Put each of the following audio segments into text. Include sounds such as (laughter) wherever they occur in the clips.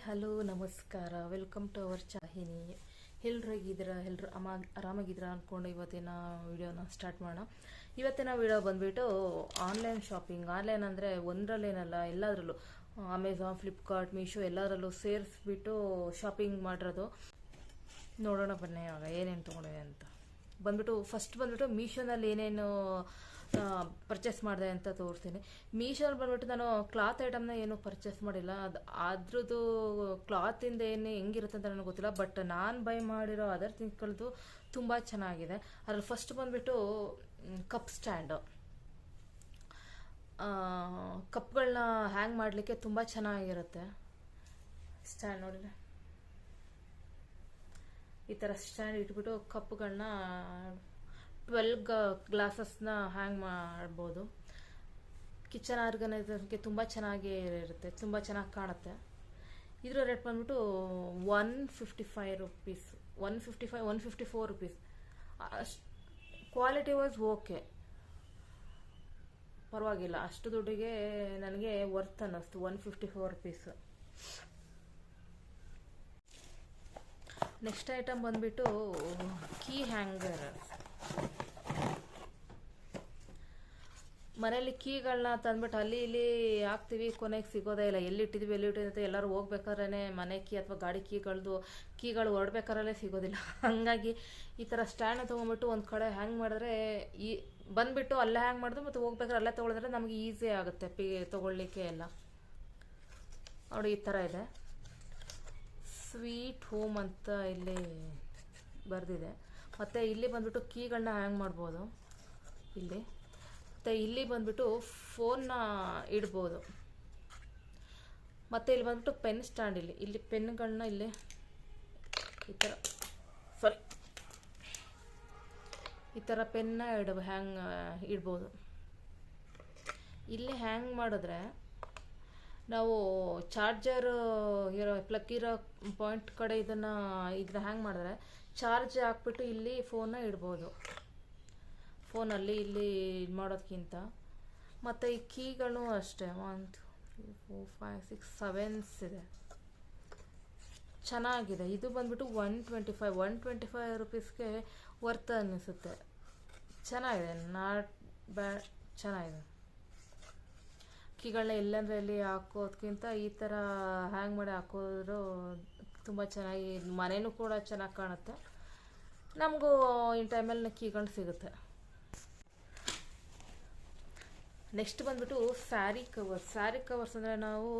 Hello, ನಮಸ್ಕಾರ. Welcome to our ಚಾಹಿನಿ. ಎಲ್ಲರೂ ಹೇಗಿದ್ದೀರಾ? ಎಲ್ಲರೂ ಅಮ, ಆರಾಮಾಗಿದ್ದೀರಾ ಅಂದ್ಕೊಂಡು ಇವತ್ತಿನ ವಿಡಿಯೋನ ಸ್ಟಾರ್ಟ್ ಮಾಡೋಣ. ಇವತ್ತಿನ ವಿಡಿಯೋ ಬಂದುಬಿಟ್ಟು ಆನ್ಲೈನ್ ಶಾಪಿಂಗ್ ಆನ್ಲೈನ್ ಅಂದರೆ ಒಂದರಲ್ಲೇನಲ್ಲ, ಎಲ್ಲದರಲ್ಲೂ. ಅಮೆಝಾನ್ ಫ್ಲಿಪ್ಕಾರ್ಟ್ ಮೀಶೋ ಎಲ್ಲದರಲ್ಲೂ ಸೇರಿಸ್ಬಿಟ್ಟು ಶಾಪಿಂಗ್ ಮಾಡಿರೋದು. ನೋಡೋಣ ಬನ್ನಿ ಇವಾಗ ಏನೇನು ತೊಗೊಂಡಿದೆ ಅಂತ. ಬಂದ್ಬಿಟ್ಟು ಫಸ್ಟ್ ಬಂದ್ಬಿಟ್ಟು ಮೀಶೋನಲ್ಲಿ ಏನೇನು ಪರ್ಚೇಸ್ ಮಾಡಿದೆ ಅಂತ ತೋರಿಸ್ತೀನಿ. ಮೀಶೋಲ್ಲಿ ಬಂದ್ಬಿಟ್ಟು ನಾನು ಕ್ಲಾತ್ ಐಟಮ್ನ ಏನು ಪರ್ಚೇಸ್ ಮಾಡಿಲ್ಲ. ಅದು ಅದ್ರದ್ದು ಕ್ಲಾತಿಂದ ಏನು ಹೆಂಗಿರುತ್ತೆ ಅಂತ ನನಗೆ ಗೊತ್ತಿಲ್ಲ. ಬಟ್ ನಾನು ಬೈ ಮಾಡಿರೋ ಅದರ್ ಥಿಂಗ್ಸ್ಗಳದ್ದು ತುಂಬ ಚೆನ್ನಾಗಿದೆ. ಅದ್ರಲ್ಲಿ ಫಸ್ಟ್ ಬಂದ್ಬಿಟ್ಟು ಕಪ್ ಸ್ಟ್ಯಾಂಡು ಕಪ್ಗಳನ್ನ ಹ್ಯಾಂಗ್ ಮಾಡಲಿಕ್ಕೆ ತುಂಬ ಚೆನ್ನಾಗಿರುತ್ತೆ. ಸ್ಟ್ಯಾಂಡ್ ನೋಡಿದ್ರೆ. ಈ ಥರ ಸ್ಟ್ಯಾಂಡ್ ಇಟ್ಬಿಟ್ಟು ಕಪ್ಗಳನ್ನ ಟ್ವೆಲ್ ಗ್ಲಾಸಸ್ನ ಹ್ಯಾಂಗ್ ಮಾಡ್ಬೋದು. ಕಿಚನ್ ಆರ್ಗನೈಸರ್ಗೆ ತುಂಬ ಚೆನ್ನಾಗಿ ಇರುತ್ತೆ, ತುಂಬ ಚೆನ್ನಾಗಿ ಕಾಣುತ್ತೆ. ಇದರ ರೇಟ್ ಬಂದ್ಬಿಟ್ಟು one fifty five rupees one fifty five one fifty four rupees ಅಷ್ಟು ಕ್ವಾಲಿಟಿ ವೈಸ್ ಓಕೆ ಪರವಾಗಿಲ್ಲ, ಅಷ್ಟು ದುಡ್ಡಿಗೆ ನನಗೆ ವರ್ತ್ ಅನ್ನಿಸ್ತು one fifty four rupees next item ಬಂದ್ಬಿಟ್ಟು ಕೀ ಹ್ಯಾಂಗರ್ ಮನೇಲಿ ಕೀಗಳನ್ನ ತಂದ್ಬಿಟ್ಟು ಅಲ್ಲಿ ಇಲ್ಲಿ ಹಾಕ್ತೀವಿ, ಕೊನೆಗೆ ಸಿಗೋದೇ ಇಲ್ಲ. ಎಲ್ಲಿ ಇಟ್ಟಿದ್ವಿ ಎಲ್ಲಿ ಇಟ್ಟಿದ್ವಿ ಎಲ್ಲರೂ ಹೋಗ್ಬೇಕಾದ್ರೆ ಮನೆ ಕೀ ಅಥವಾ ಗಾಡಿ ಕೀಗಳದು ಕೀಗಳು ಹೊರಡ್ಬೇಕಾರಲ್ಲೇ ಸಿಗೋದಿಲ್ಲ. (laughs) ಹಾಗಾಗಿ ಈ ಥರ ಸ್ಟ್ಯಾಂಡ್ ತೊಗೊಂಬಿಟ್ಟು ಒಂದು ಕಡೆ ಹ್ಯಾಂಗ್ ಮಾಡಿದ್ರೆ ಈ ಬಂದುಬಿಟ್ಟು ಅಲ್ಲೇ ಹ್ಯಾಂಗ್ ಮಾಡಿದ್ರು ಮತ್ತು ಹೋಗ್ಬೇಕಾದ್ರೆ ಅಲ್ಲೇ ತೊಗೊಳಿದ್ರೆ ನಮಗೆ ಈಸಿ ಆಗುತ್ತೆ ಪಿ ತೊಗೊಳ್ಲಿಕ್ಕೆ ಎಲ್ಲ. ನೋಡಿ ಈ ಥರ ಇದೆ. ಸ್ವೀಟ್ ಹೋಮ್ ಅಂತ ಇಲ್ಲಿ ಬರೆದಿದೆ. ಮತ್ತು ಇಲ್ಲಿ ಬಂದುಬಿಟ್ಟು ಕೀಗಳನ್ನ ಹ್ಯಾಂಗ್ ಮಾಡ್ಬೋದು. ಇಲ್ಲಿ. ಮತ್ತು ಇಲ್ಲಿ ಬಂದ್ಬಿಟ್ಟು ಫೋನ್ನ ಇಡ್ಬೋದು. ಮತ್ತು ಇಲ್ಲಿ ಬಂದ್ಬಿಟ್ಟು ಪೆನ್ ಸ್ಟ್ಯಾಂಡ್ ಇಲ್ಲಿ. ಇಲ್ಲಿ ಪೆನ್ಗಳನ್ನ ಇಲ್ಲಿ ಈ ಥರ ಸಾರಿ ಈ ಥರ ಪೆನ್ನ ಇಡ್ಬ ಹ್ಯಾಂಗ್ ಇಡ್ಬೋದು. ಇಲ್ಲಿ ಹ್ಯಾಂಗ್ ಮಾಡಿದ್ರೆ ನಾವು ಚಾರ್ಜರ್ ಇರೋ ಪ್ಲಗ್ ಇರೋ ಪಾಯಿಂಟ್ ಕಡೆ ಇದನ್ನು, ಇದನ್ನ ಹ್ಯಾಂಗ್ ಮಾಡಿದ್ರೆ ಚಾರ್ಜ್ ಹಾಕ್ಬಿಟ್ಟು ಇಲ್ಲಿ ಫೋನ್ನ ಇಡ್ಬೋದು. ಫೋನಲ್ಲಿ ಇಲ್ಲಿ ಇದು ಮಾಡೋದಕ್ಕಿಂತ ಮತ್ತು ಈ ಕೀಗಳು ಅಷ್ಟೇ one two three four five six sevens ಇದೆ. ಚೆನ್ನಾಗಿದೆ. ಇದು ಬಂದ್ಬಿಟ್ಟು one twenty five one twenty five ರುಪೀಸ್ಗೆ worth ಅನ್ನಿಸುತ್ತೆ. ಚೆನ್ನಾಗಿದೆ. ನಾಟ್ ಬ್ಯಾಡ್ ಚೆನ್ನಾಗಿದೆ. ಕೀಗಳನ್ನ ಎಲ್ಲಂದ್ರೆ ಇಲ್ಲಿ ಹಾಕೋದಕ್ಕಿಂತ ಈ ಥರ ಹ್ಯಾಂಗ್ ಮಾಡಿ ಹಾಕೋದ್ರು ತುಂಬ ಚೆನ್ನಾಗಿ, ಮನೇನೂ ಕೂಡ ಚೆನ್ನಾಗಿ ಕಾಣುತ್ತೆ. ನಮಗೂ ಇನ್ ಟೈಮಲ್ಲಿ ಕೀಗಳು ಸಿಗುತ್ತೆ. ನೆಕ್ಸ್ಟ್ ಬಂದ್ಬಿಟ್ಟು ಸ್ಯಾರಿ ಕವರ್ಸ್ ಸ್ಯಾರಿ ಕವರ್ಸ್ ಅಂದರೆ ನಾವು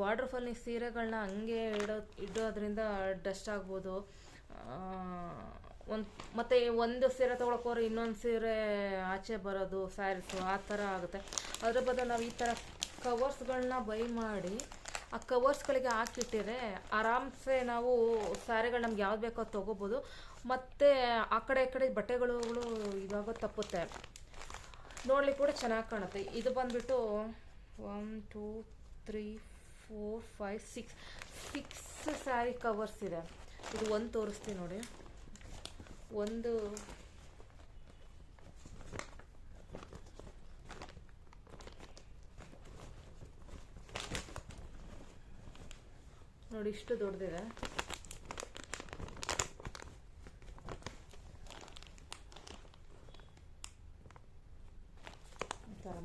ವಾಡ್ರಫಲ್ಲಿ ಸೀರೆಗಳನ್ನ ಹಂಗೆ ಇಡೋ, ಇಡೋದ್ರಿಂದ ಡಸ್ಟ್ ಆಗ್ಬೋದು. ಒಂದು, ಮತ್ತು ಒಂದು ಸೀರೆ ತೊಗೊಳಕೋರೆ ಇನ್ನೊಂದು ಸೀರೆ ಆಚೆ ಬರೋದು ಸ್ಯಾರೀಸು ಆ ಥರ ಆಗುತ್ತೆ. ಅದರ ಬದಲು ನಾವು ಈ ಥರ ಕವರ್ಸ್ಗಳನ್ನ ಬೈ ಮಾಡಿ, ಆ ಕವರ್ಸ್ಗಳಿಗೆ ಹಾಕಿಟ್ಟಿದ್ರೆ ಆರಾಮ್ಸೆ ನಾವು ಸ್ಯಾರಿಗಳು ನಮ್ಗೆ ಯಾವ್ದು ಬೇಕೋ ಅದು ತೊಗೋಬೋದು. ಮತ್ತು ಆ ಕಡೆ, ಈ ಕಡೆ ಬಟ್ಟೆಗಳು ಇವಾಗ ತಪ್ಪುತ್ತೆ. ನೋಡ್ಲಿಕ್ಕೆ ಕೂಡ ಚೆನ್ನಾಗಿ ಕಾಣುತ್ತೆ. ಇದು ಬಂದ್ಬಿಟ್ಟು one, two, three, four, five, six six sari covers ಇದೆ. ಇದು ಒಂದು ತೋರಿಸ್ತೀನಿ ನೋಡಿ. ಒಂದು ನೋಡಿ, ಇಷ್ಟು ದೊಡ್ಡದಿದೆ.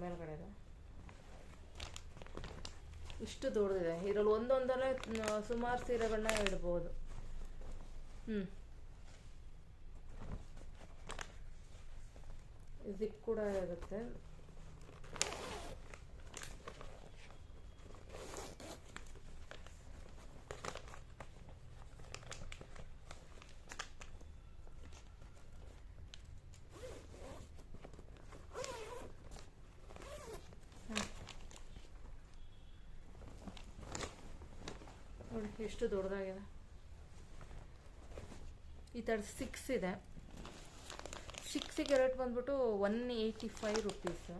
ಥರ ಮೇಲ್ಗಡೆ ಇದೆ. ಇಷ್ಟು ದೊಡ್ಡದಿದೆ. ಇದರಲ್ಲಿ ಒಂದೊಂದಲ್ಲೇ ಸುಮಾರು ಸೀರೆಗಳನ್ನ ಇಡ್ಬೋದು. ಹ್ಞೂ ಜಿಪ್ ಕೂಡ ಇರುತ್ತೆ ನೋಡಿ ಎಷ್ಟು ದೊಡ್ಡದಾಗಿದೆ ಈ ಥರ ಸಿಕ್ಸ್ ಇದೆ. ಸಿಕ್ಸಿಗೆ ರೇಟ್ ಬಂದ್ಬಿಟ್ಟು ಒನ್ ಏಯ್ಟಿ ಫೈವ್ ರುಪೀಸು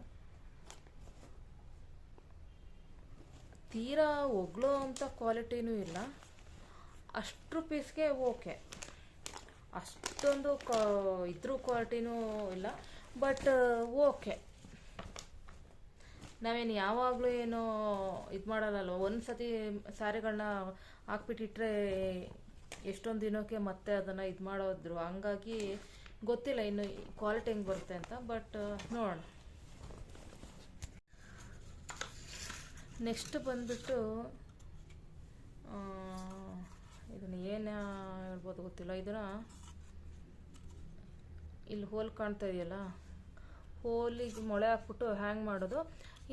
ತೀರಾ ಒಗ್ಳೋ ಅಂಥ ಕ್ವಾಲಿಟಿನೂ ಇಲ್ಲ. ಅಷ್ಟು ರುಪೀಸ್ಗೆ ಓಕೆ ಅಷ್ಟೊಂದು ಕಾ ಇದ್ರೂ ಕ್ವಾಲಿಟಿನೂ ಇಲ್ಲ ಬಟ್ ಓಕೆ ನಾವೇನು ಯಾವಾಗಲೂ ಏನೋ ಇದು ಮಾಡೋಲ್ಲ ಒಂದು ಸತಿ ಸ್ಯಾರಿಗಳನ್ನ ಹಾಕ್ಬಿಟ್ಟಿಟ್ರೆ ಎಷ್ಟೊಂದು ದಿನಕ್ಕೆ ಮತ್ತೆ ಅದನ್ನು ಇದು ಮಾಡೋದ್ರು. ಹಂಗಾಗಿ ಗೊತ್ತಿಲ್ಲ ಇನ್ನು ಕ್ವಾಲಿಟಿ ಹೆಂಗೆ ಬರುತ್ತೆ ಅಂತ, ಬಟ್ ನೋಡೋಣ. ನೆಕ್ಸ್ಟ್ ಬಂದ್ಬಿಟ್ಟು ಇದನ್ನು ಏನು ಹೇಳ್ಬೋದು ಗೊತ್ತಿಲ್ಲ. ಇದನ್ನು ಇಲ್ಲಿ ಹೋಲ್ ಕಾಣ್ತಾ ಇದೆಯಲ್ಲ? ಹೋಲಿಗೆ ಮೊಳೆ ಹಾಕ್ಬಿಟ್ಟು ಹ್ಯಾಂಗ್ ಮಾಡೋದು?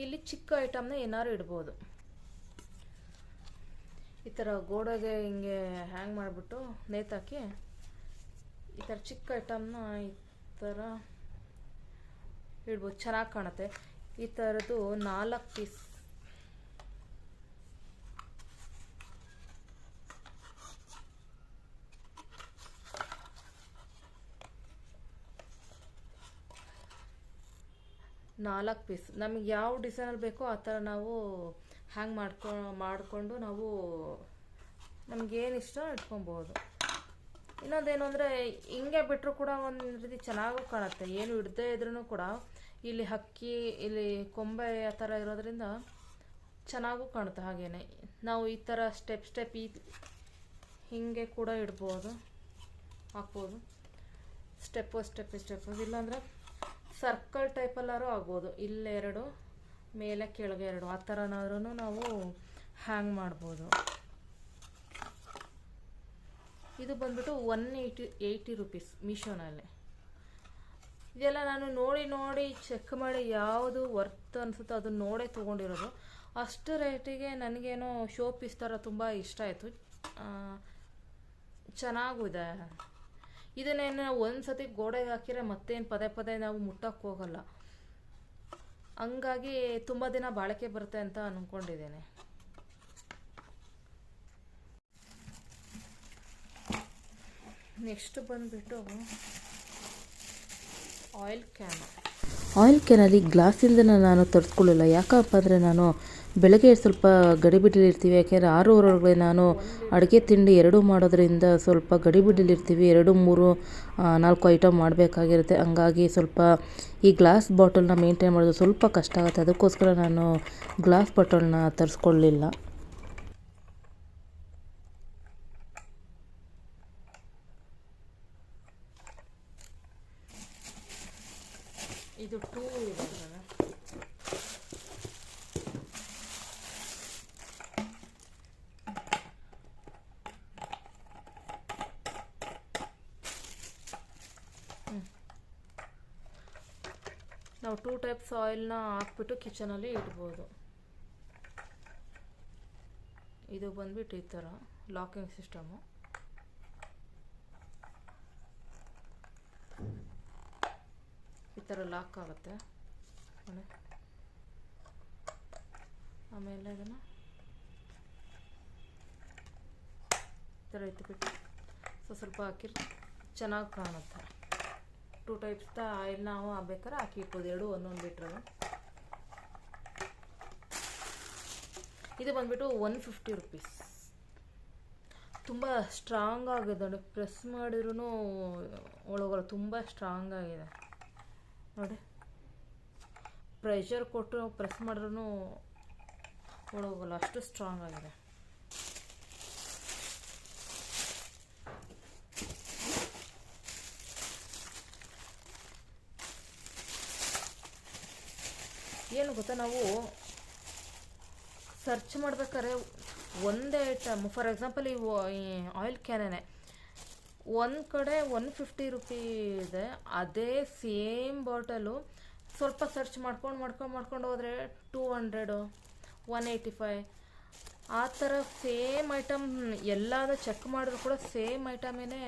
ಇಲ್ಲಿ ಚಿಕ್ಕ ಐಟಮ್ನ ಏನಾದ್ರು ಇಡ್ಬೋದು. ಈ ಥರ ಗೋಡೆಗೆ ಹಿಂಗೆ ಹ್ಯಾಂಗ್ ಮಾಡಿಬಿಟ್ಟು ನೇತಾಕಿ ಈ ಥರ ಚಿಕ್ಕ ಐಟಮ್ನ ಈ ಥರ ಇಡ್ಬೋದು. ಚೆನ್ನಾಗಿ ಕಾಣುತ್ತೆ. ಈ ಥರದ್ದು ನಾಲ್ಕು ಪೀಸ್ ನಾಲ್ಕು ಪೀಸ್ ನಮಗೆ ಯಾವ ಡಿಸೈನಲ್ಲಿ ಬೇಕೋ ಆ ಥರ ನಾವು ಹ್ಯಾಂಗ್ ಮಾಡ್ಕೊ, ಮಾಡಿಕೊಂಡು ನಾವು ನಮಗೇನು ಇಷ್ಟ ಇಟ್ಕೊಬೋದು. ಇನ್ನೊಂದೇನು ಅಂದರೆ ಹಿಂಗೆ ಬಿಟ್ಟರು ಕೂಡ ಒಂದು ರೀತಿ ಚೆನ್ನಾಗೂ ಕಾಣುತ್ತೆ. ಏನು ಇಡದೇ ಇದ್ರೂ ಕೂಡ ಇಲ್ಲಿ ಹಕ್ಕಿ, ಇಲ್ಲಿ ಕೊಂಬೆ ಆ ಥರ ಇರೋದ್ರಿಂದ ಚೆನ್ನಾಗೂ ಕಾಣುತ್ತೆ ಹಾಗೇನೆ. ನಾವು ಈ ಥರ ಸ್ಟೆಪ್ ಸ್ಟೆಪ್ ಈ ಹೀಗೆ ಕೂಡ ಇಡ್ಬೋದು. ಹಾಕ್ಬೋದು. ಸ್ಟೆಪ್ಪು ಸ್ಟೆಪ್ ಸ್ಟೆಪ್ ಇಲ್ಲಾಂದರೆ ಸರ್ಕಲ್ ಟೈಪಲ್ಲಾರು ಆಗ್ಬೋದು. ಇಲ್ಲೆರಡು ಮೇಲೆ ಕೆಳಗೆ ಎರಡು. ಆ ಥರನಾದ್ರೂ ನಾವು ಹ್ಯಾಂಗ್ ಮಾಡ್ಬೋದು. ಇದು ಬಂದ್ಬಿಟ್ಟು ಒನ್ ಏಯ್ಟಿ ಏಯ್ಟಿ ರುಪೀಸ್ ಮೀಶೋನಲ್ಲಿ. ಇದೆಲ್ಲ ನಾನು ನೋಡಿ ನೋಡಿ ಚೆಕ್ ಮಾಡಿ ಯಾವುದು ವರ್ತ್ ಅನಿಸುತ್ತೋ ಅದನ್ನ ನೋಡೇ ತೊಗೊಂಡಿರೋದು. ಅಷ್ಟು ರೇಟಿಗೆ ನನಗೇನೋ ಶೋ ಪೀಸ್ ಥರ ತುಂಬ ಇಷ್ಟ ಆಯಿತು. ಚೆನ್ನಾಗೂ ಇದೆ ಇದನ್ನೇನು ಒಂದು ಸತಿ ಗೋಡೆಗೆ ಹಾಕಿದ್ರೆ ಮತ್ತೇನು ಪದೇ ಪದೇ ನಾವು ಮುಟ್ಟಕ್ಕೆ ಹೋಗಲ್ಲ. ಹಂಗಾಗಿ ತುಂಬ ದಿನ ಬಾಳಿಕೆ ಬರುತ್ತೆ ಅಂತ ಅಂದ್ಕೊಂಡಿದ್ದೇನೆ ನೆಕ್ಸ್ಟ್ ಬಂದುಬಿಟ್ಟು ಆಯಿಲ್ ಕ್ಯಾನ್. ಆಯಿಲ್ ಕ್ಯಾನಲ್ಲಿ ಗ್ಲಾಸಿಂದ ನಾನು ತರಿಸ್ಕೊಳ್ಳಲ್ಲ ಯಾಕಪ್ಪ ಅಂದರೆ ನಾನು ಬೆಳಗ್ಗೆ ಸ್ವಲ್ಪ ಗಡಿಬಿಡಿಲಿರ್ತೀವಿ ಯಾಕೆಂದರೆ ಆರೂವರೆಗೆ ನಾನು ಅಡುಗೆ ತಿಂಡಿ ಎರಡೂ ಮಾಡೋದ್ರಿಂದ ಸ್ವಲ್ಪ ಗಡಿಬಿಡಿಲಿರ್ತೀವಿ ಎರಡು, ಮೂರು ನಾಲ್ಕು ಐಟಮ್ ಮಾಡಬೇಕಾಗಿರುತ್ತೆ. ಹಂಗಾಗಿ ಸ್ವಲ್ಪ ಈ ಗ್ಲಾಸ್ ಬಾಟಲ್ನ ಮೇಂಟೈನ್ ಮಾಡೋದು ಸ್ವಲ್ಪ ಕಷ್ಟ ಆಗುತ್ತೆ. ಅದಕ್ಕೋಸ್ಕರ ನಾನು ಗ್ಲಾಸ್ ಬಾಟಲ್ನ ತರಿಸ್ಕೊಳ್ಳಿಲ್ಲ ಇದು ಟೂ ಇದೆ ಇದ್ರಲ್ಲಿ. ಹ್ಮ್. ನಾವು ಆಯಿಲ್ನ ಹಾಕ್ಬಿಟ್ಟು ಕಿಚನಲ್ಲಿ ಇಡ್ಬೋದು. ಇದು ಬಂದ್ಬಿಟ್ಟು ಈ ಥರ ಲಾಕಿಂಗ್ ಸಿಸ್ಟಮು. ಈ ಥರ ಲಾಕ್ ಆಗುತ್ತೆ. ಆಮೇಲೆ ಅದನ್ನು ಈ ಥರ ಎತ್ತಿಬಿಟ್ಟು ಸ್ವಲ್ಪ ಹಾಕಿರಿ ಚೆನ್ನಾಗಿ ಕಾಣುತ್ತೆ. ಟೂ ಟೈಪ್ಸ್ ಆಯಿಲ್ ನಾವು ಬೇಕಾದ್ರೆ ಹಾಕಿ ಇಟ್ಬೋದು. ಎರಡು ಒಂದೊಂದು ಲೀಟ್ರ್ ಇದು ಬಂದ್ಬಿಟ್ಟು ಒನ್ ಫಿಫ್ಟಿ ರುಪೀಸ್. ತುಂಬ ಸ್ಟ್ರಾಂಗ್ ಆಗಿದೆ ನೋಡಿ. ಪ್ರೆಸ್ ಮಾಡಿದ್ರೂ ಒಳಗಲ್ಲ ತುಂಬ ಸ್ಟ್ರಾಂಗ್ ಆಗಿದೆ. ನೋಡಿ. ಪ್ರೆಷರ್ ಕೊಟ್ಟು ಪ್ರೆಸ್ ಮಾಡಿದ್ರೂ ಒಳಗೋಗಲ್ಲ ಅಷ್ಟು ಸ್ಟ್ರಾಂಗ್ ಆಗಿದೆ. ಗೊತ್ತಾ ನಾವು ಸರ್ಚ್ ಮಾಡ್ಬೇಕಾದ್ರೆ ಒಂದೇ ಐಟಮ್ ಫಾರ್ ಎಕ್ಸಾಂಪಲ್ ಈ ಆಯಿಲ್ ಕ್ಯಾನೇ ಒಂದು ಕಡೆ ಒನ್ ಫಿಫ್ಟಿ ರುಪಿ ಇದೆ. ಅದೇ ಸೇಮ್ ಬಾಟಲು ಸ್ವಲ್ಪ ಸರ್ಚ್ ಮಾಡ್ಕೊಂಡು ಮಾಡ್ಕೊಂಡು ಮಾಡ್ಕೊಂಡು ಹೋದರೆ two hundred one eighty five ಆ ಥರ ಸೇಮ್ ಐಟಮ್ ಎಲ್ಲಾದರೂ ಚೆಕ್ ಮಾಡಿದ್ರು ಕೂಡ ಸೇಮ್ ಐಟಮೇನೆ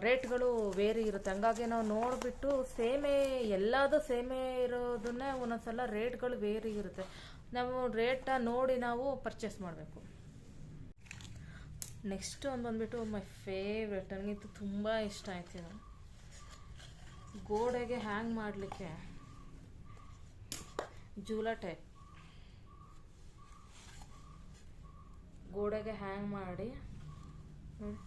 ರೇಟ್ಗಳು ವೇರಿ ಇರುತ್ತೆ. ಹಂಗಾಗಿ ನಾವು ನೋಡಿಬಿಟ್ಟು ಸೇಮೇ, ಎಲ್ಲದೂ ಸೇಮೇ ಇರೋದನ್ನೇ ಒಂದೊಂದ್ಸಲ ರೇಟ್ಗಳು ವೇರಿ ಇರುತ್ತೆ. ನಾವು ರೇಟ ನೋಡಿ ನಾವು ಪರ್ಚೇಸ್ ಮಾಡಬೇಕು. ನೆಕ್ಸ್ಟ್ ಒಂದು ಬಂದುಬಿಟ್ಟು ಮೈ ಫೇವ್ರೇಟ್ ನನಗಿಂತೂ ತುಂಬ ಇಷ್ಟ ಆಯ್ತು ಗೋಡೆಗೆ ಹ್ಯಾಂಗ್ ಮಾಡಲಿಕ್ಕೆ. ಜೂಲ ಟೈಪ್ ಗೋಡೆಗೆ ಹ್ಯಾಂಗ್ ಮಾಡಿ. ನೋಡಿ.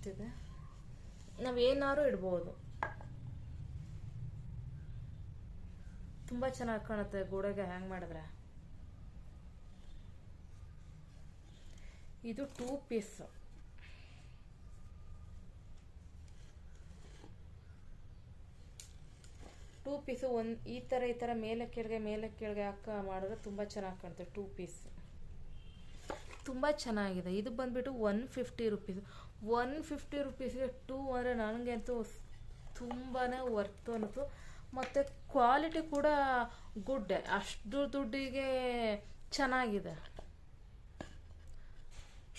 ಇಷ್ಟಿದೆ ನಾವೇನಾದ್ರು ಇಡ್ಬೋದು. ತುಂಬ ಚೆನ್ನಾಗಿ ಕಾಣುತ್ತೆ ಗೋಡೆಗೆ ಹ್ಯಾಂಗ್ ಮಾಡಿದ್ರೆ. ಇದು ಟೂ ಪೀಸ್ ಟೂ ಪೀಸು ಒಂದು ಈ ಥರ ಈ ಥರ ಮೇಲೆ ಕೆಳಗೆ ಮೇಲೆ ಕೆಳಗೆ ಹಾಕ ಮಾಡಿದ್ರೆ ತುಂಬ ಚೆನ್ನಾಗಿ ಕಾಣುತ್ತೆ ಟೂ ಪೀಸ್ ತುಂಬ ಚೆನ್ನಾಗಿದೆ. ಇದು ಬಂದ್ಬಿಟ್ಟು one fifty rupees one fifty ರುಪೀಸ್ಗೆ two ಅಂದರೆ ನನಗಂತೂ ತುಂಬಾ ವರ್ತ್ ಅನ್ನಿಸ್ತು ಮತ್ತು ಕ್ವಾಲಿಟಿ ಕೂಡ ಗುಡ್ ಅಷ್ಟು ದುಡ್ಡಿಗೆ ಚೆನ್ನಾಗಿದೆ.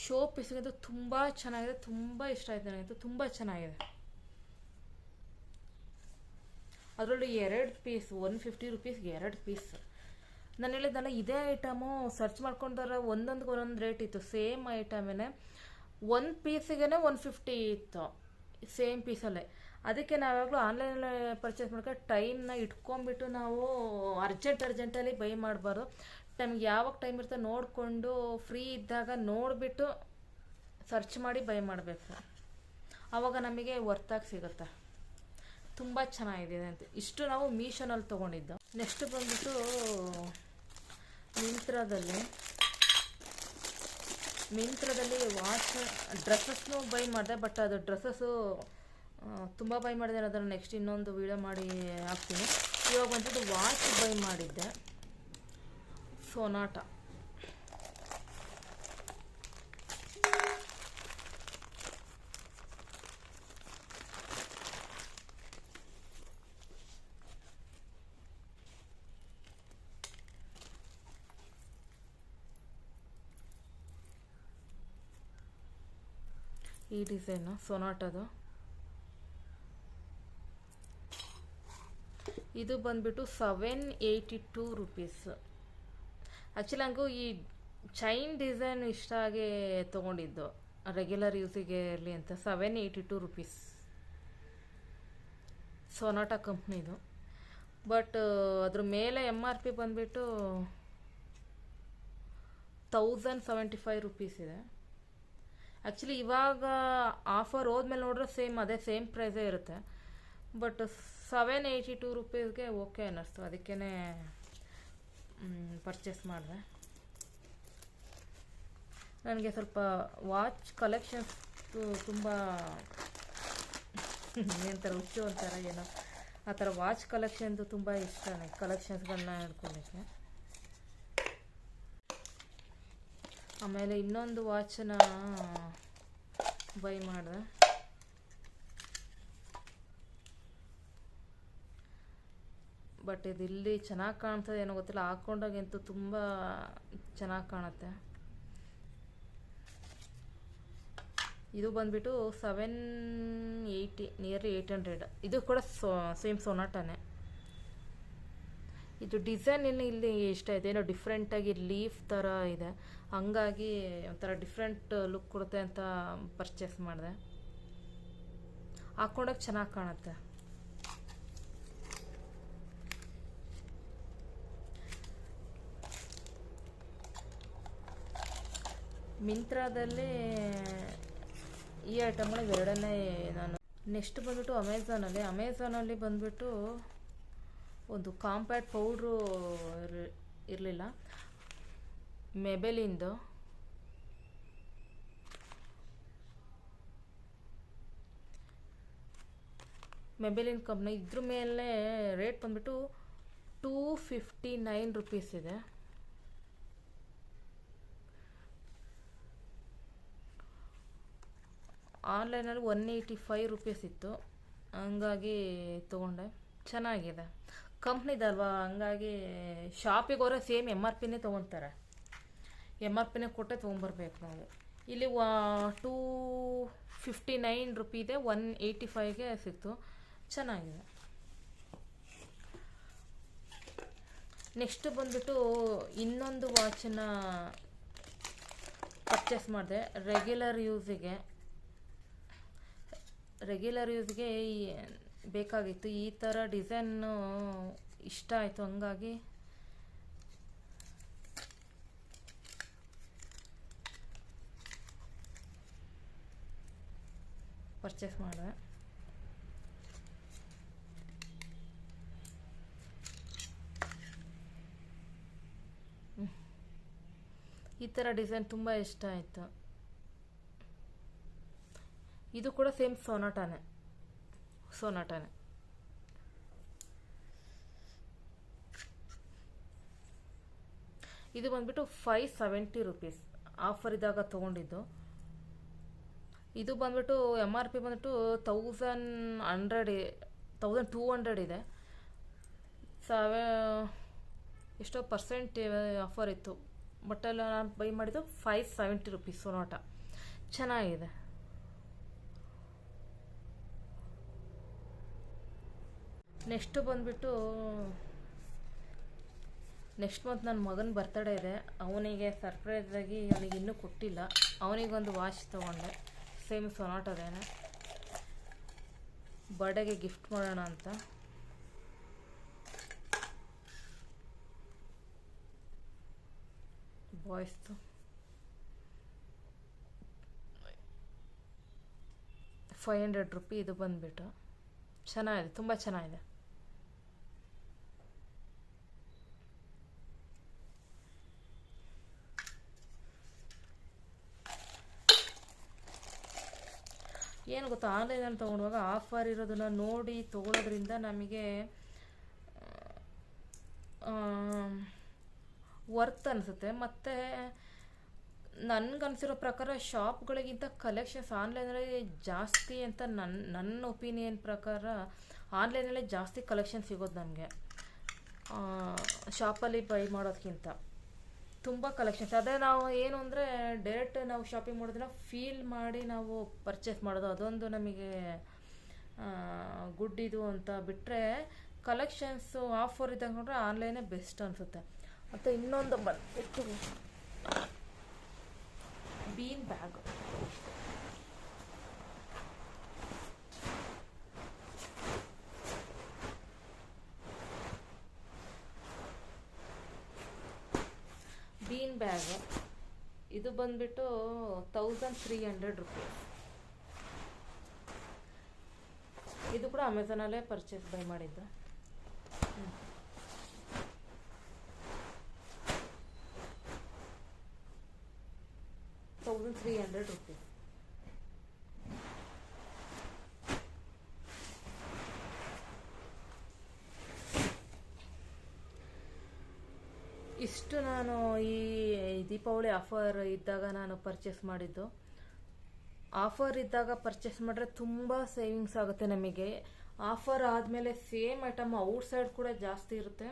ಶೋ ಪೀಸ್ಗಂತೂ ತುಂಬ ಚೆನ್ನಾಗಿದೆ. ತುಂಬ ಇಷ್ಟ ಆಯ್ತು ನನಗಂತೂ ತುಂಬ ಚೆನ್ನಾಗಿದೆ. ಅದರಲ್ಲೂ ಎರಡು ಪೀಸ್ ಒನ್ ಫಿಫ್ಟಿ ರುಪೀಸ್ಗೆ ಎರಡು ಪೀಸ್ ನಾನು ಹೇಳಿದ್ದಲ್ಲ ಇದೇ ಐಟಮು ಸರ್ಚ್ ಮಾಡ್ಕೊಂಡಾರ ಒಂದೊಂದು ಒಂದೊಂದು ರೇಟ್ ಇತ್ತು. ಸೇಮ್ ಐಟಮೇನೆ ಒಂದು ಪೀಸಿಗೆ ಒನ್ ಫಿಫ್ಟಿ ಇತ್ತು. ಸೇಮ್ ಪೀಸಲ್ಲೇ ಅದಕ್ಕೆ ನಾವು ಯಾವಾಗಲೂ ಆನ್ಲೈನಲ್ಲಿ ಪರ್ಚೇಸ್ ಮಾಡ್ಕೊಂಡು ಟೈಮ್ನ ಇಟ್ಕೊಂಡ್ಬಿಟ್ಟು ನಾವು ಅರ್ಜೆಂಟ್ ಅರ್ಜೆಂಟಲ್ಲಿ ಬೈ ಮಾಡಬಾರ್ದು. ನಮ್ಗೆ ಯಾವಾಗ ಟೈಮ್ ಇರ್ತದೆ ನೋಡಿಕೊಂಡು ಫ್ರೀ ಇದ್ದಾಗ ನೋಡಿಬಿಟ್ಟು ಸರ್ಚ್ ಮಾಡಿ ಬೈ ಮಾಡಬೇಕು. ಆವಾಗ ನಮಗೆ ವರ್ತಾಗಿ ಸಿಗುತ್ತೆ. ತುಂಬ ಚೆನ್ನಾಗಿದೆ ಅಂತ. ಇಷ್ಟು ನಾವು ಮೀಶೋನಲ್ಲಿ ತೊಗೊಂಡಿದ್ದು. ನೆಕ್ಸ್ಟ್ ಬಂದ್ಬಿಟ್ಟು ಮಿಂತ್ರಾದಲ್ಲಿ ಮಿಂತ್ರಾದಲ್ಲಿ ವಾಚ್, ಡ್ರೆಸ್ಸಸ್ನು ಬೈ ಮಾಡಿದೆ, ಬಟ್ ಅದು ಡ್ರೆಸ್ಸಸ್ಸು ತುಂಬ ಬೈ ಮಾಡಿದೆ ಅನ್ನೋದನ್ನು ನೆಕ್ಸ್ಟ್ ಇನ್ನೊಂದು ವೀಡಿಯೋ ಮಾಡಿ ಹಾಕ್ತೀನಿ. ಇವಾಗ ಬಂದ್ಬಿಟ್ಟು ವಾಚ್ ಬೈ ಮಾಡಿದ್ದೆ. ಸೊನಾಟ. ಈ ಡಿಸೈನು ಸೊನಾಟದು ಇದು ಬಂದ್ಬಿಟ್ಟು seven eighty two rupees actually ನನಗೂ ಈ ಚೈನ್ ಡಿಸೈನ್ ಇಷ್ಟ ಆಗಿ ತೊಗೊಂಡಿದ್ದು. ರೆಗ್ಯುಲರ್ ಯೂಸಿಗೆ ಇರಲಿ ಅಂತ seven eighty two rupees Sonata ಕಂಪ್ನಿದು ಬಟ್ ಅದ್ರ ಮೇಲೆ ಎಂ ಆರ್ ಪಿ ಬಂದುಬಿಟ್ಟು ತೌಸಂಡ್ ಸೆವೆಂಟಿ ಫೈವ್ ರುಪೀಸ್ ಇದೆ. ಆ್ಯಕ್ಚುಲಿ ಇವಾಗ ಆಫರ್ ಹೋದ್ಮೇಲೆ ನೋಡಿದ್ರೆ ಸೇಮ್ ಅದೇ ಸೇಮ್ ಪ್ರೈಸೇ ಇರುತ್ತೆ. ಬಟ್ ಸೆವೆನ್ ಏಯ್ಟಿ ಟೂ ರುಪೀಸ್ಗೆ ಓಕೆ ಅನ್ನಿಸ್ತು ಅದಕ್ಕೇ ಪರ್ಚೇಸ್ ಮಾಡಿದೆ. ನನಗೆ ಸ್ವಲ್ಪ ವಾಚ್ ಕಲೆಕ್ಷನ್ಸ್ ತುಂಬ ಏನಂತಾರೆ ಹುಚ್ಚು ಅಂತಾರೆ ಏನೋ. ಆ ಥರ ವಾಚ್ ಕಲೆಕ್ಷನ್ದು ತುಂಬ ಇಷ್ಟ ನನಗೆ ಕಲೆಕ್ಷನ್ಸ್ಗಳನ್ನ ಹಿಡ್ಕೊಳ್ಳಿಕ್ಕೆ ಆಮೇಲೆ ಇನ್ನೊಂದು ವಾಚನ್ನ ಬೈ ಮಾಡಿದೆ. ಬಟ್ ಇದು ಇಲ್ಲಿ ಚೆನ್ನಾಗಿ ಕಾಣ್ತದೆ ಏನೋ ಗೊತ್ತಿಲ್ಲ ಹಾಕೊಂಡಾಗಂತೂ ತುಂಬ ಚೆನ್ನಾಗಿ ಕಾಣುತ್ತೆ. ಇದು ಬಂದ್ಬಿಟ್ಟು seven eighty nearly eight hundred ಇದು ಕೂಡ ಸೋ ಸೇಮ್ ಸೊನಾಟನೇ ಇದು ಡಿಸೈನ್ ಏನು ಇಲ್ಲಿ ಇಷ್ಟ ಇದೆ. ಏನೋ ಡಿಫ್ರೆಂಟಾಗಿ ಲೀಫ್ ಥರ ಇದೆ. ಹಂಗಾಗಿ ಒಂಥರ ಡಿಫ್ರೆಂಟ್ ಲುಕ್ ಕೊಡುತ್ತೆ ಅಂತ ಪರ್ಚೇಸ್ ಮಾಡಿದೆ. ಹಾಕೊಂಡೋಗಿ ಚೆನ್ನಾಗಿ ಕಾಣುತ್ತೆ. ಮಿಂತ್ರಾದಲ್ಲಿ ಈ ಐಟಮ್ಗಳು ಎರಡನೇ ನಾನು. ನೆಕ್ಸ್ಟ್ ಬಂದ್ಬಿಟ್ಟು ಅಮೆಝಾನಲ್ಲಿ ಅಮೆಝಾನಲ್ಲಿ ಬಂದ್ಬಿಟ್ಟು ಒಂದು ಕಾಂಪ್ಯಾಕ್ಟ್ ಪೌಡ್ರು ಇರಲಿಲ್ಲ. ಮೆಬೆಲಿಂದು ಮೆಬೆಲಿನ್ ಕಂಪ್ನಿ ಇದ್ರ ಮೇಲೆ ರೇಟ್ ಬಂದ್ಬಿಟ್ಟು ಟೂ ಫಿಫ್ಟಿ ನೈನ್ ರುಪೀಸ್ ಇದೆ. ಆನ್ಲೈನಲ್ಲಿ ಒನ್ ಏಯ್ಟಿ ಫೈವ್ ರುಪೀಸ್ ಇತ್ತು. ಹಂಗಾಗಿ ತೊಗೊಂಡೆ. ಚೆನ್ನಾಗಿದೆ. ಕಂಪ್ನಿದಲ್ವಾ ಹಂಗಾಗಿ ಶಾಪಿಗೆ ಹೋದ್ರೆ ಸೇಮ್ ಎಂ ಆರ್ ಪಿನೇ ತೊಗೊತಾರೆ. ಎಂ ಆರ್ ಪಿನೇ ಕೊಟ್ಟೆ ತೊಗೊಂಬರ್ಬೇಕು ನಾವು. ಇಲ್ಲಿ ವಾ ಟೂ ಫಿಫ್ಟಿ ನೈನ್ ರುಪೀದೆ ಒನ್ ಏಯ್ಟಿ ಫೈವ್ಗೆ ಸಿಕ್ತು. ಚೆನ್ನಾಗಿದೆ. ನೆಕ್ಸ್ಟ್ ಬಂದ್ಬಿಟ್ಟು ಇನ್ನೊಂದು ವಾಚನ್ನ ಪರ್ಚೇಸ್ ಮಾಡಿದೆ. ರೆಗ್ಯುಲರ್ ಯೂಸಿಗೆ ರೆಗ್ಯುಲರ್ ಯೂಸ್ಗೆ ಈ ಬೇಕಾಗಿತ್ತು. ಈ ಥರ ಡಿಸೈನು ಇಷ್ಟ ಆಯಿತು ಹಂಗಾಗಿ. ಪರ್ಚೇಸ್ ಮಾಡಿದೆ. ಈ ಥರ ಡಿಸೈನ್ ತುಂಬ ಇಷ್ಟ ಆಯಿತು. ಇದು ಕೂಡ ಸೇಮ್ ಸೋನಾಟಾನೆ ಸೋನಾಟಾನೆ ಇದು ಬಂದ್ಬಿಟ್ಟು ಫೈವ್ ಸೆವೆಂಟಿ ರುಪೀಸ್ ಆಫರ್ ಇದ್ದಾಗ ತೊಗೊಂಡಿದ್ದು. ಇದು ಬಂದ್ಬಿಟ್ಟು ಎಂ ಆರ್ ಪಿ ಬಂದ್ಬಿಟ್ಟು thousand hundred thousand two hundred ಇದೆ. ಸವೆ ಎಷ್ಟೋ ಪರ್ಸೆಂಟ್ ಆಫರ್ ಇತ್ತು. ಬಟ್ ನಾನು ಬೈ ಮಾಡಿದ್ದು ಫೈವ್ ಸೆವೆಂಟಿ ರುಪೀಸ್ ಸೊನಾಟ ಚೆನ್ನಾಗಿದೆ. ನೆಕ್ಸ್ಟ್ ಬಂದ್ಬಿಟ್ಟು, ನೆಕ್ಸ್ಟ್ ಮಂತ್ ನನ್ನ ಮಗನ ಬರ್ತಡೇ ಇದೆ. ಅವನಿಗೆ ಸರ್ಪ್ರೈಸ್ ಆಗಿ ಅವನಿಗೆ ಇನ್ನೂ ಕೊಟ್ಟಿಲ್ಲ. ಅವನಿಗೊಂದು ವಾಚ್ ತೊಗೊಂಡೆ. ಸೇಮ್ ಸೊನಾಟೋದೇನೆ ಬರ್ಡೇಗೆ ಗಿಫ್ಟ್ ಮಾಡೋಣ ಅಂತ. ಬಾಯ್ಸ್ದು ಫೈವ್ ಹಂಡ್ರೆಡ್ ರುಪಿ ಇದು ಬಂದುಬಿಟ್ಟು. ಚೆನ್ನಾಗಿದೆ, ತುಂಬ ಚೆನ್ನಾಗಿದೆ. ಏನು ಗೊತ್ತಾ, ಆನ್ಲೈನಲ್ಲಿ ತೊಗೊಂಡಾಗ ಆಫರ್ ಇರೋದನ್ನು ನೋಡಿ ತೊಗೊಳೋದ್ರಿಂದ ನಮಗೆ ವರ್ತ್ ಅನಿಸುತ್ತೆ. ಮತ್ತು ನನಗನ್ಸಿರೋ ಪ್ರಕಾರ ಶಾಪ್ಗಳಿಗಿಂತ ಕಲೆಕ್ಷನ್ಸ್ ಆನ್ಲೈನಲ್ಲಿ ಜಾಸ್ತಿ ಅಂತ ನನ್ನ ನನ್ನ ಒಪಿನಿಯನ್ ಪ್ರಕಾರ ಆನ್ಲೈನಲ್ಲೇ ಜಾಸ್ತಿ ಕಲೆಕ್ಷನ್ ಸಿಗೋದು ನಮಗೆ. ಶಾಪಲ್ಲಿ ಬೈ ಮಾಡೋದಕ್ಕಿಂತ ತುಂಬ ಕಲೆಕ್ಷನ್ಸ್ ಅದೇ ನಾವು ಏನು ಅಂದರೆ ಡೈರೆಕ್ಟ್ ನಾವು ಶಾಪಿಂಗ್ ಮಾಡೋದನ್ನ ಫೀಲ್ ಮಾಡಿ ನಾವು ಪರ್ಚೇಸ್ ಮಾಡೋದು. ಅದೊಂದು ನಮಗೆ ಗುಡ್ ಇದು ಅಂತ ಬಿಟ್ಟರೆ ಕಲೆಕ್ಷನ್ಸು ಆಫರ್ ಇದ್ದಂಗೆ ನೋಡ್ರೆ ಆನ್ಲೈನೇ ಬೆಸ್ಟ್ ಅನಿಸುತ್ತೆ. ಮತ್ತು ಇನ್ನೊಂದು ಬೀನ್ ಬ್ಯಾಗ್ ಬೀನ್ ಬ್ಯಾಗ್ ಇದು ಬಂದ್ಬಿಟ್ಟು ತೌಸಂಡ್ ತ್ರೀ ಹಂಡ್ರೆಡ್ ರುಪೀಸ್ ಇದು ಕೂಡ ಅಮೆಝಾನಲ್ಲೇ ಪರ್ಚೇಸ್ ಬೈ ಮಾಡಿದ್ದು. ತೌಸಂಡ್ ತ್ರೀ ಹಂಡ್ರೆಡ್ ರುಪೀಸ್ ಇಷ್ಟು ನಾನು ಈ ದೀಪಾವಳಿ ಆಫರ್ ಇದ್ದಾಗ ನಾನು ಪರ್ಚೇಸ್ ಮಾಡಿದ್ದು. ಆಫರ್ ಇದ್ದಾಗ ಪರ್ಚೇಸ್ ಮಾಡಿದ್ರೆ ತುಂಬ ಸೇವಿಂಗ್ಸ್ ಆಗುತ್ತೆ ನಮಗೆ. ಆಫರ್ ಆದಮೇಲೆ ಸೇಮ್ ಐಟಮ್ ಔಟ್ ಸೈಡ್ ಕೂಡ ಜಾಸ್ತಿ ಇರುತ್ತೆ.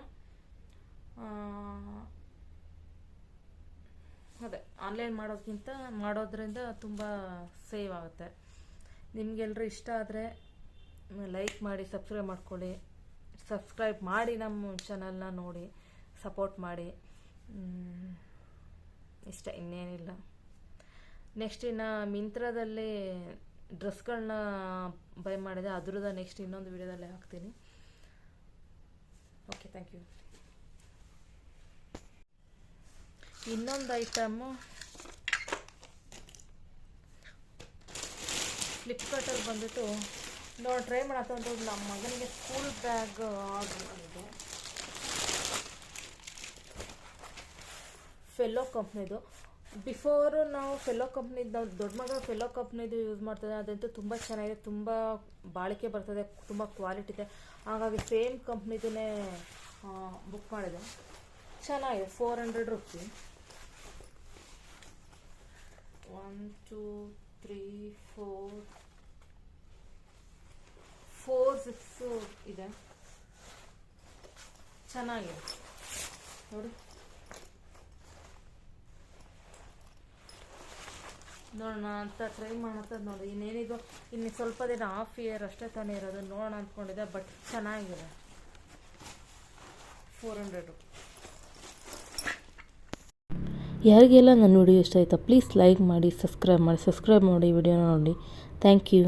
ಅದೇ ಆನ್ಲೈನ್ ಮಾಡೋದಕ್ಕಿಂತ ಮಾಡೋದ್ರಿಂದ ತುಂಬ ಸೇವ್ ಆಗುತ್ತೆ. ನಿಮಗೆಲ್ಲರೂ ಇಷ್ಟ ಆದರೆ ಲೈಕ್ ಮಾಡಿ ಸಬ್ಸ್ಕ್ರೈಬ್ ಮಾಡ್ಕೊಳ್ಳಿ. ಸಬ್ಸ್ಕ್ರೈಬ್ ಮಾಡಿ ನಮ್ಮ ಚಾನಲ್ನ ನೋಡಿ. ಸಪೋರ್ಟ್ ಮಾಡಿ. ಇಷ್ಟ ಇನ್ನೇನಿಲ್ಲ. ನೆಕ್ಸ್ಟ್ ಇನ್ನು ಮಿಂತ್ರದಲ್ಲಿ ಡ್ರೆಸ್ಗಳನ್ನ ಬೈ ಮಾಡಿದೆ. ಅದ್ರದ್ದು ನೆಕ್ಸ್ಟ್ ಇನ್ನೊಂದು ವಿಡಿಯೋದಲ್ಲಿ ಹಾಕ್ತೀನಿ. ಓಕೆ ಥ್ಯಾಂಕ್ ಯು ಇನ್ನೊಂದು ಐಟಮು ಫ್ಲಿಪ್ಕಾರ್ಟಲ್ಲಿ ಬಂದ್ಬಿಟ್ಟು ನೋಡಿ ಟ್ರೈ ಮಾಡೋದು ನಮ್ಮ ಮಗನಿಗೆ ಸ್ಕೂಲ್ ಬ್ಯಾಗ್ ಆರ್ಡ್ರ್ ಮಾಡಿದ್ದು ಫೆಲ್ಲೋ ಕಂಪ್ನಿದು ಬಿಫೋರ್ ನಾವು ಫೆಲ್ಲೋ ಕಂಪ್ನಿದು ನಾವು ದೊಡ್ಡ ಮಗ ಫೆಲ್ಲೋ ಕಂಪ್ನಿದು ಯೂಸ್ ಮಾಡ್ತದೆ, ಅದಂತೂ ತುಂಬ ಚೆನ್ನಾಗಿದೆ, ತುಂಬ ಬಾಳಿಕೆ ಬರ್ತದೆ, ತುಂಬ ಕ್ವಾಲಿಟಿ ಇದೆ. ಹಾಗಾಗಿ ಸೇಮ್ ಕಂಪ್ನಿದನ್ನೇ ಬುಕ್ ಮಾಡಿದೆ. ಚೆನ್ನಾಗಿದೆ four hundred rupee one two three four four six ಇದೆ. ಚೆನ್ನಾಗಿದೆ. ನೋಡಿ. ನೋಡೋಣ ಅಂತ ಟ್ರೈ ಮಾಡೋಂಥದ್ದು ನೋಡಿ. ಇನ್ನೇನಿದು, ಇನ್ನು ಸ್ವಲ್ಪ ದಿನ ಹಾಫ್ ಇಯರ್ ಅಷ್ಟೇ ತಾನೇ ಇರೋದು. ನೋಡೋಣ ಅಂದ್ಕೊಂಡಿದ್ದೆ ಬಟ್ ಚೆನ್ನಾಗಿದೆ. ಫೋರ್ ಹಂಡ್ರೆಡು ಯಾರಿಗೆಲ್ಲ ನನ್ನ ವಿಡಿಯೋ ಇಷ್ಟ ಆಯಿತಾ ಪ್ಲೀಸ್ ಲೈಕ್ ಮಾಡಿ ಸಬ್ಸ್ಕ್ರೈಬ್ ಮಾಡಿ ಸಬ್ಸ್ಕ್ರೈಬ್ ಮಾಡಿ ವಿಡಿಯೋನ ನೋಡಿ. Thank you